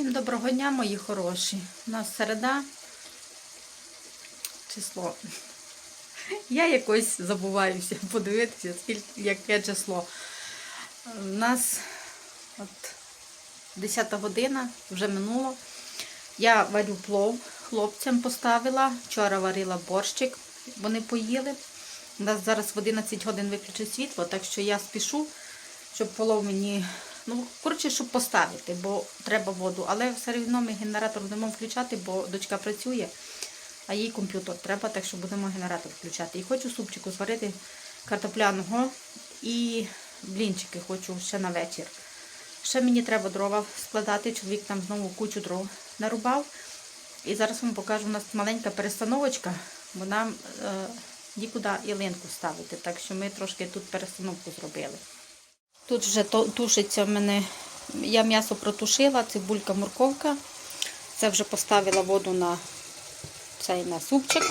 Всім доброго дня, мої хороші. У нас середа. Число. Я якось забуваюся подивитися, скільки, яке число. У нас от 10 година, вже минуло. Я варю плов, хлопцям поставила. Вчора варила борщик, вони поїли. У нас зараз в 11 годин виключить світло, так що я спішу, щоб полов мені, ну, коротше, щоб поставити, бо треба воду. Але все одно ми генератор будемо включати, бо дочка працює, а їй комп'ютер треба, так що будемо генератор включати. І хочу супчику зварити картопляного і блінчики хочу ще на вечір. Ще мені треба дрова складати. Чоловік там знову кучу дров нарубав. І зараз вам покажу, у нас маленька перестановочка, бо нам е, нікуди ялинку ставити. Так що ми трошки тут перестановку зробили. Тут вже тушиться в мене, я м'ясо протушила, цибулька, морковка. Це вже поставила воду на цей на супчик.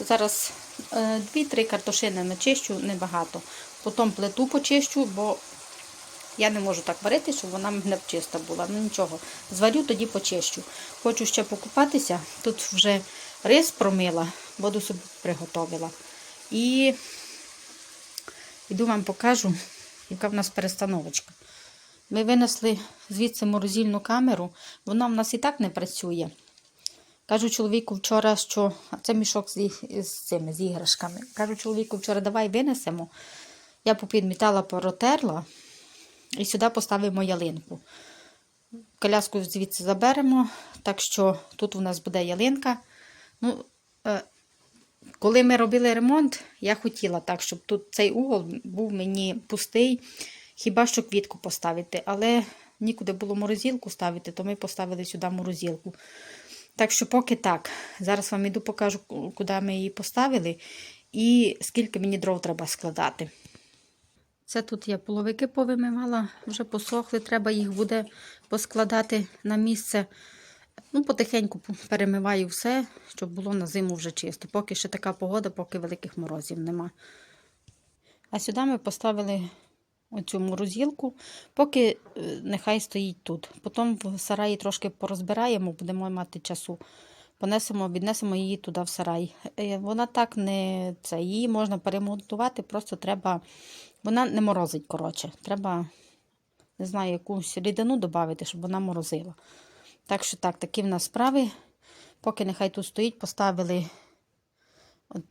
Зараз е, дві-три картошини начищу, небагато. Потім плиту почищу, бо я не можу так варити, щоб вона не чиста була. Ну нічого. Зварю, тоді почищу. Хочу ще покупатися. Тут вже рис промила, воду собі приготовила. І йду вам покажу, яка в нас перестановочка. Ми винесли звідси морозильну камеру, вона в нас і так не працює. Кажу чоловіку вчора, що це мішок з, з цими з іграшками. Кажу чоловіку вчора, давай винесемо. Я попідмітала, протерла і сюди поставимо ялинку. Коляску звідси заберемо, так що тут у нас буде ялинка. Ну, е, коли ми робили ремонт, я хотіла так, щоб тут цей угол був мені пустий, хіба що квітку поставити. Але нікуди було морозилку ставити, то ми поставили сюди морозилку. Так що поки так. Зараз вам іду покажу, куди ми її поставили і скільки мені дров треба складати. Це тут я половики повимивала, вже посохли, треба їх буде поскладати на місце. Ну, потихеньку перемиваю все, щоб було на зиму вже чисто. Поки ще така погода, поки великих морозів нема. А сюди ми поставили оцю морозилку, поки е, нехай стоїть тут. Потім в сараї трошки порозбираємо, будемо мати часу. Понесемо, віднесемо її туди в сарай. Е, Вона так не це, її можна перемонтувати, просто треба. Вона не морозить, коротше. Треба, не знаю, якусь рідину додати, щоб вона морозила. Так що так, такі в нас справи. Поки нехай тут стоїть, поставили от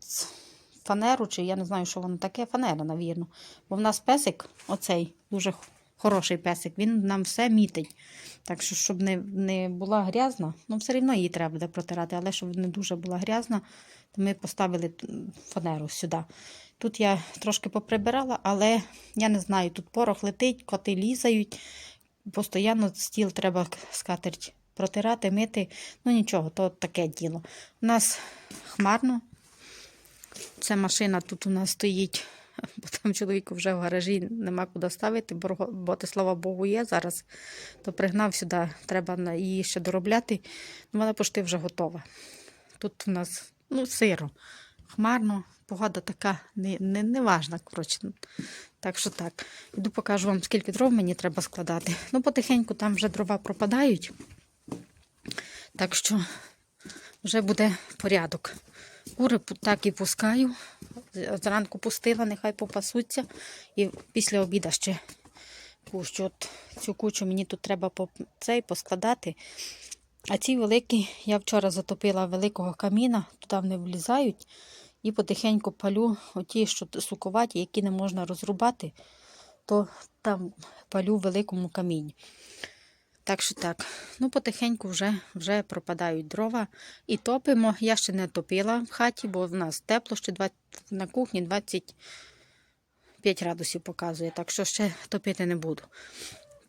фанеру, чи я не знаю, що воно таке, фанера, навірно. Бо в нас песик, оцей дуже хороший песик, він нам все мітить. Так що, щоб не, не була грязна, ну все одно її треба буде протирати, але щоб не дуже була грязна, то ми поставили фанеру сюди. Тут я трошки поприбирала, але я не знаю, тут порох летить, коти лізають. Постійно стіл треба скатерть протирати, мити. Ну нічого, то таке діло. У нас хмарно. Ця машина тут у нас стоїть, бо там чоловіку вже в гаражі нема куди ставити, бо, те, слава Богу, є зараз. То пригнав сюди, треба її ще доробляти. Ну, вона почти вже готова. Тут у нас ну, сиро, хмарно, погода така не, не, коротше. Так що так. Іду покажу вам, скільки дров мені треба складати. Ну, потихеньку там вже дрова пропадають. Так що вже буде порядок. Кури так і пускаю. Зранку пустила, нехай попасуться. І після обіда ще пущу. От цю кучу мені тут треба цей поскладати. А ці великі, я вчора затопила великого каміна, туди вони влізають. І потихеньку палю оті, що сукуваті, які не можна розрубати, то там палю в великому камінні. Так що так, ну потихеньку вже, вже пропадають дрова і топимо. Я ще не топила в хаті, бо в нас тепло, ще 20, на кухні 25 градусів показує, так що ще топити не буду.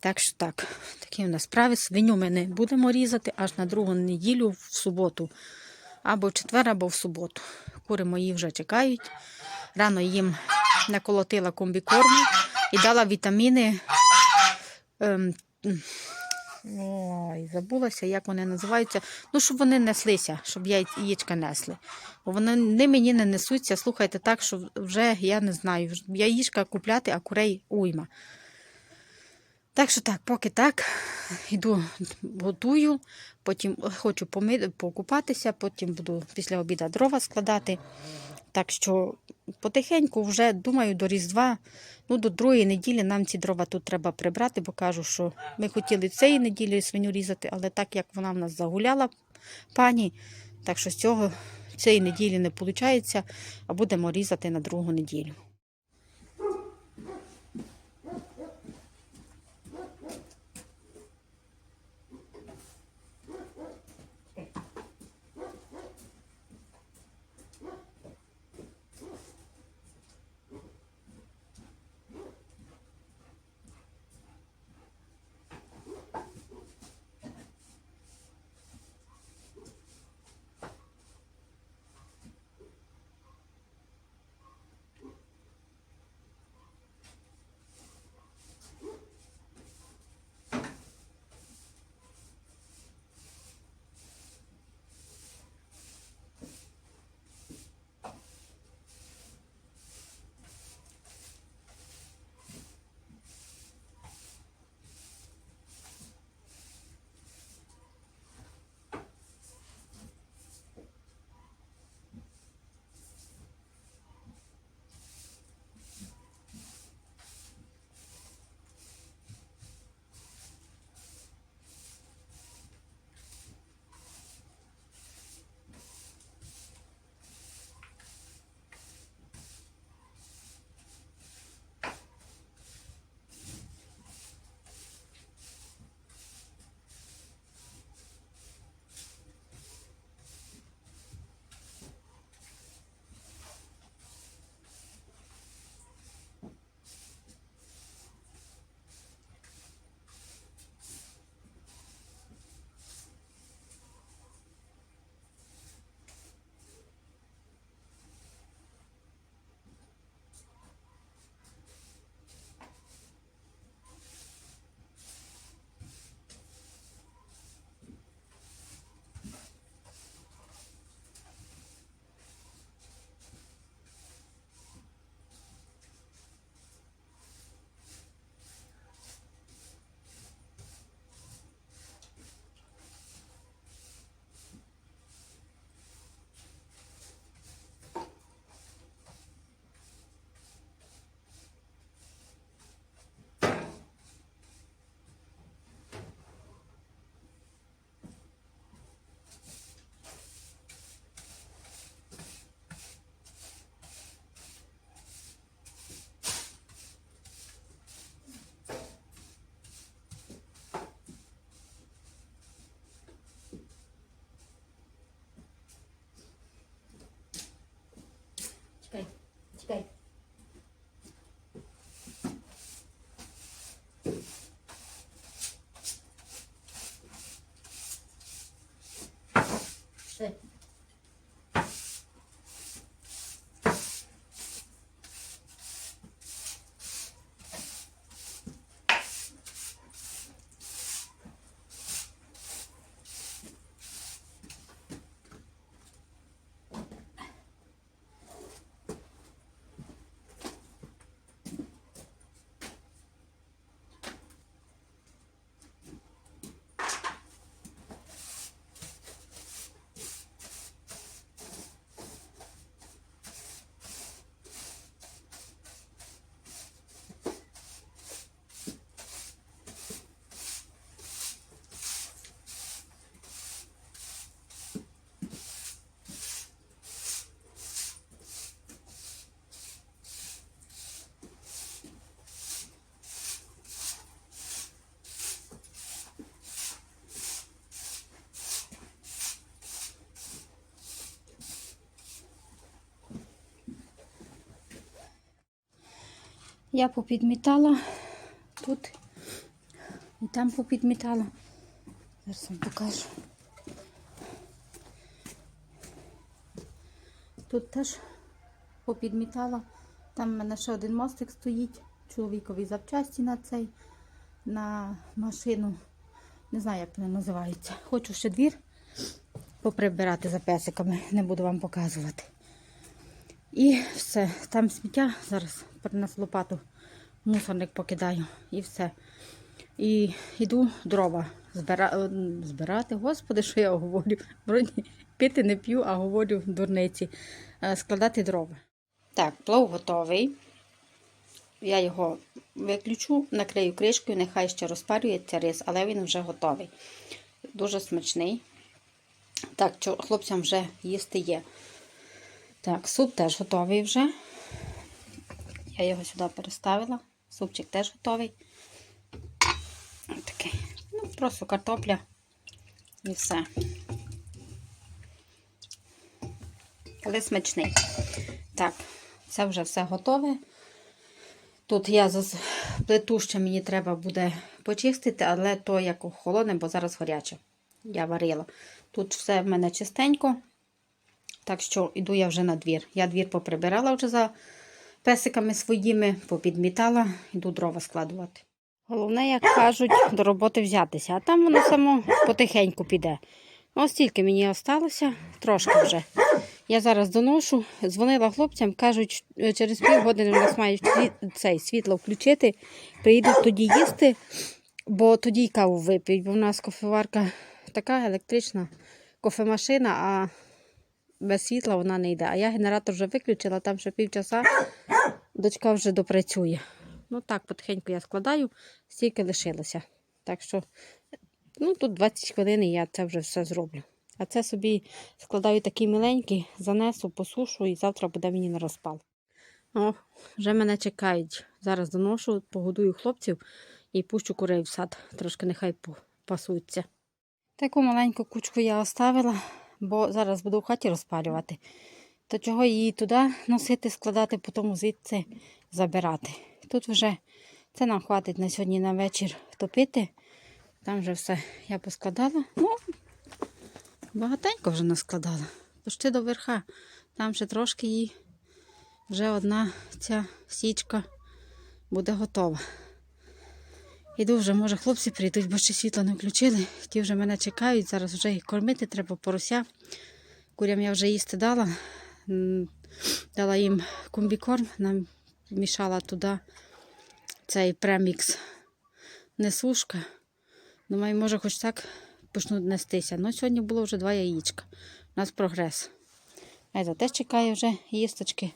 Так що так, такі у нас справи. Свиню ми не будемо різати аж на другу неділю в суботу. Або в четвер, або в суботу. Кури мої вже чекають. Рано їм наколотила комбікорму і дала вітаміни. Ем, ой, забулася, як вони називаються. Ну, щоб вони неслися, щоб яй- яєчка несли. Бо вони не мені не несуться. Слухайте, так, що вже я не знаю. Яєчка купляти, а курей уйма. Так що так, поки так, йду готую, потім хочу помити, покупатися, потім буду після обіду дрова складати. Так що потихеньку вже думаю до Різдва, ну до другої неділі нам ці дрова тут треба прибрати, бо кажу, що ми хотіли цієї неділі свиню різати, але так як вона в нас загуляла, пані, так що з цього цієї неділі не виходить, а будемо різати на другу неділю. Я попідмітала тут і там попідмітала. Зараз вам покажу. Тут теж попідмітала. Там в мене ще один мостик стоїть. Чоловікові запчасті на цей, на машину. Не знаю, як вони називаються. Хочу ще двір поприбирати за песиками, не буду вам показувати. І все. Там сміття. Зараз принесу лопату, мусорник покидаю і все. І йду дрова збира... е, збирати. Господи, що я говорю? Вроді пити не п'ю, а говорю дурниці. Е, Складати дрова. Так, плов готовий. Я його виключу, накрию кришкою, нехай ще розпарюється рис, але він вже готовий. Дуже смачний. Так, хлопцям вже їсти є. Так, суп теж готовий вже. Я його сюди переставила. Супчик теж готовий. Ось Такий. Ну, просто картопля і все. Але смачний. Так, це вже все готове. Тут я зас... плиту ще мені треба буде почистити, але то як холодне, бо зараз гаряче. Я варила. Тут все в мене чистенько. Так що йду я вже на двір. Я двір поприбирала вже за песиками своїми, попідмітала, йду дрова складувати. Головне, як кажуть, до роботи взятися, а там воно само потихеньку піде. Ось тільки мені осталося, трошки вже. Я зараз доношу, дзвонила хлопцям, кажуть, через півгодини у нас мають цей світло включити, приїдуть тоді їсти, бо тоді й каву вип'ють, бо в нас кофеварка така електрична кофемашина, а без світла вона не йде. А я генератор вже виключила, там ще півчаса дочка вже допрацює. Ну так, потихеньку я складаю, стільки лишилося. Так що, ну тут 20 хвилин і я це вже все зроблю. А це собі складаю такий миленький, занесу, посушу і завтра буде мені на розпал. О, вже мене чекають. Зараз доношу, погодую хлопців і пущу курей в сад. Трошки нехай пасуться. Таку маленьку кучку я оставила, бо зараз буду в хаті розпалювати. То чого її туди носити, складати, потім звідси забирати. Тут вже це нам хватить на сьогодні на вечір топити. Там вже все я поскладала. Ну, багатенько вже наскладала. Почти до верха. Там ще трошки її вже одна ця січка буде готова. Іду вже, може, хлопці прийдуть, бо ще світло не включили. Ті вже мене чекають. Зараз вже їх кормити треба порося. Курям я вже їсти дала. Дала їм комбікорм, нам мішала туди цей премікс несушка. Думаю, може, хоч так почнуть нестися. Ну, сьогодні було вже два яєчка. У нас прогрес. Айза теж чекає вже їсточки.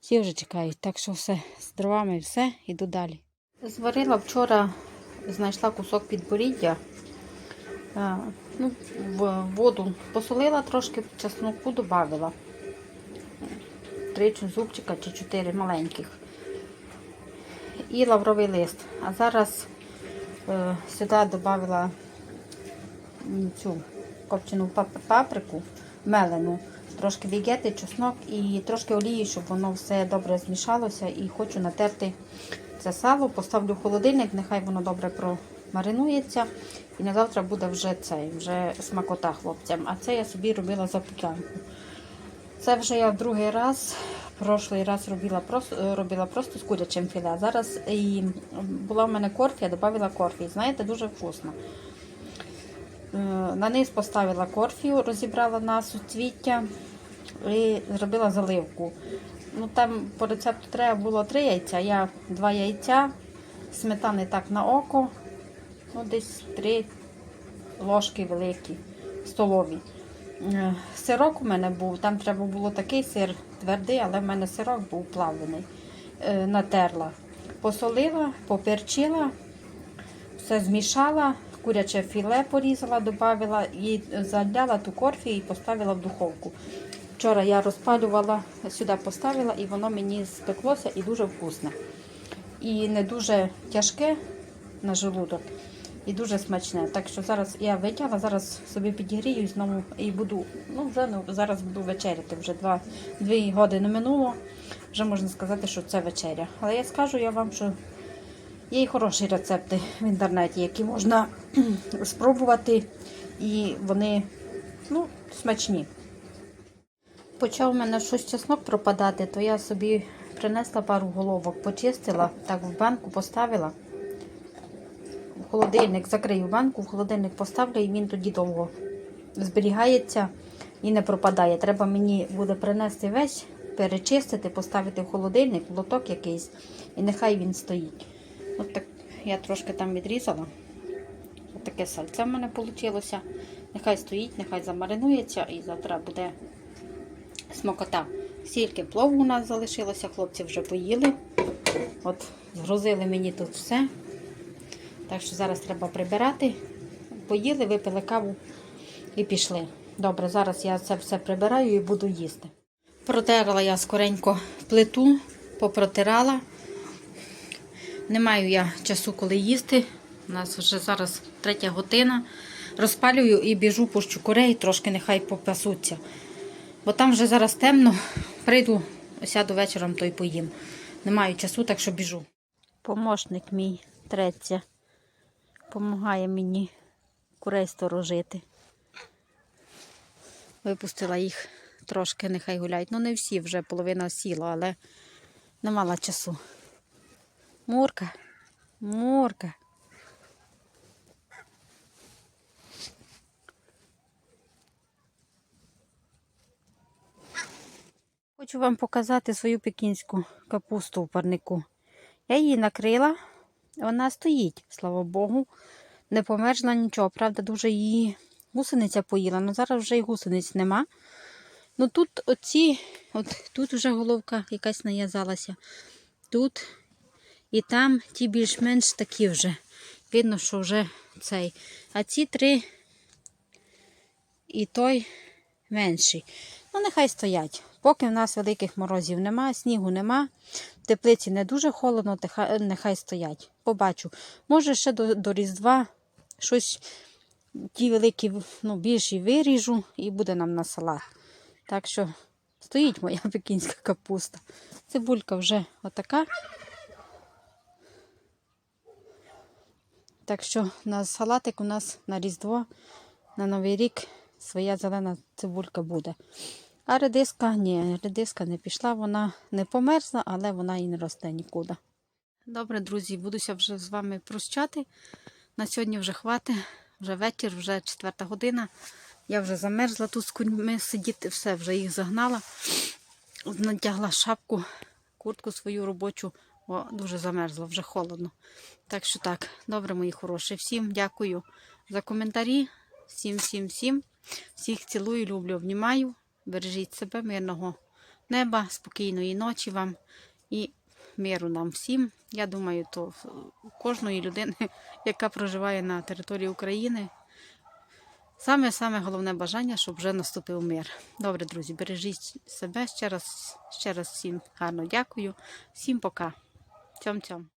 Всі вже чекають. Так що все, з дровами все, іду далі. Зварила вчора, знайшла кусок підборіддя. Ну, в воду посолила трошки, чесноку додавила. Три чи зубчика чи чотири маленьких. І лавровий лист. А зараз е, сюди додавила цю копчену паприку, мелену, трошки вігети, чеснок і трошки олії, щоб воно все добре змішалося. І хочу натерти це сало, поставлю в холодильник, нехай воно добре промаринується. І на завтра буде вже цей, вже смакота хлопцям. А це я собі робила запіканку. Це вже я другий раз. Прошлий раз робила просто, робила просто з курячим філе. Зараз і була в мене корфі, я додала корфі. Знаєте, дуже вкусно. Е, На низ поставила корфію, розібрала на суцвіття і зробила заливку. Ну, там по рецепту треба було три яйця. Я два яйця, сметани так на око, ну, десь три ложки великі, столові. Е, Сирок у мене був, там треба було такий сир твердий, але в мене сирок був плавлений. Е, Натерла. Посолила, поперчила, все змішала, куряче філе порізала, додавила і заляла ту корфі і поставила в духовку. Вчора я розпалювала, сюди поставила, і воно мені спеклося і дуже вкусне. І не дуже тяжке на желудок, і дуже смачне. Так що зараз я витягла, зараз собі підігрію знову і буду. Ну, вже ну, зараз буду вечеряти. Вже два, дві години минуло. Вже можна сказати, що це вечеря. Але я скажу я вам, що є і хороші рецепти в інтернеті, які можна спробувати, і вони ну, смачні. Почав у мене щось чеснок пропадати, то я собі принесла пару головок, почистила, так в банку поставила. В холодильник закрию банку, в холодильник поставлю, і він тоді довго зберігається і не пропадає. Треба мені буде принести весь, перечистити, поставити в холодильник, лоток якийсь, і нехай він стоїть. От так я трошки там відрізала. Отаке сальце в мене вийшло. Нехай стоїть, нехай замаринується і завтра буде смокота. Стільки плову у нас залишилося, хлопці вже поїли. От, згрузили мені тут все. Так що зараз треба прибирати. Поїли, випили каву і пішли. Добре, зараз я це все прибираю і буду їсти. Протерла я скоренько плиту, попротирала. Не маю я часу, коли їсти. У нас вже зараз третя година. Розпалюю і біжу, пущу курей, трошки нехай попасуться. Бо там вже зараз темно. Прийду, сяду вечором, то й поїм. Не маю часу, так що біжу. Помощник мій треться. Помагає мені курей сторожити. Випустила їх трошки, нехай гуляють. Ну, не всі вже половина сіла, але не мала часу. Мурка, Мурка. Хочу вам показати свою пекінську капусту в парнику. Я її накрила, вона стоїть, слава Богу. Не померзла нічого. Правда, дуже її гусениця поїла, але зараз вже і гусениць нема. Ну тут оці, от тут вже головка якась нав'язалася. Тут і там ті більш-менш такі вже. Видно, що вже цей. А ці три і той менший. Ну, нехай стоять. Поки в нас великих морозів нема, снігу нема, в теплиці не дуже холодно, нехай стоять. Побачу. Може, ще до, до Різдва щось ті великі, ну, більші виріжу і буде нам на салат. Так що стоїть моя пекінська капуста. Цибулька вже отака. Так що на салатик у нас на Різдво, на Новий рік своя зелена цибулька буде. А редиска, ні, редиска не пішла, вона не померзла, але вона і не росте нікуди. Добре, друзі, будуся вже з вами прощати. На сьогодні вже хватить, вже вечір, вже четверта година. Я вже замерзла тут з куньми сидіти, все, вже їх загнала. Натягла шапку, куртку свою робочу. О, дуже замерзла, вже холодно. Так що так, добре, мої хороші. Всім дякую за коментарі. Всім, всім, всім. Всіх цілую, люблю, обнімаю. Бережіть себе, мирного неба, спокійної ночі вам і миру нам всім. Я думаю, то кожної людини, яка проживає на території України, саме-саме головне бажання, щоб вже наступив мир. Добре, друзі, бережіть себе. Ще раз, ще раз всім гарно дякую. Всім пока. Цьом-цьом.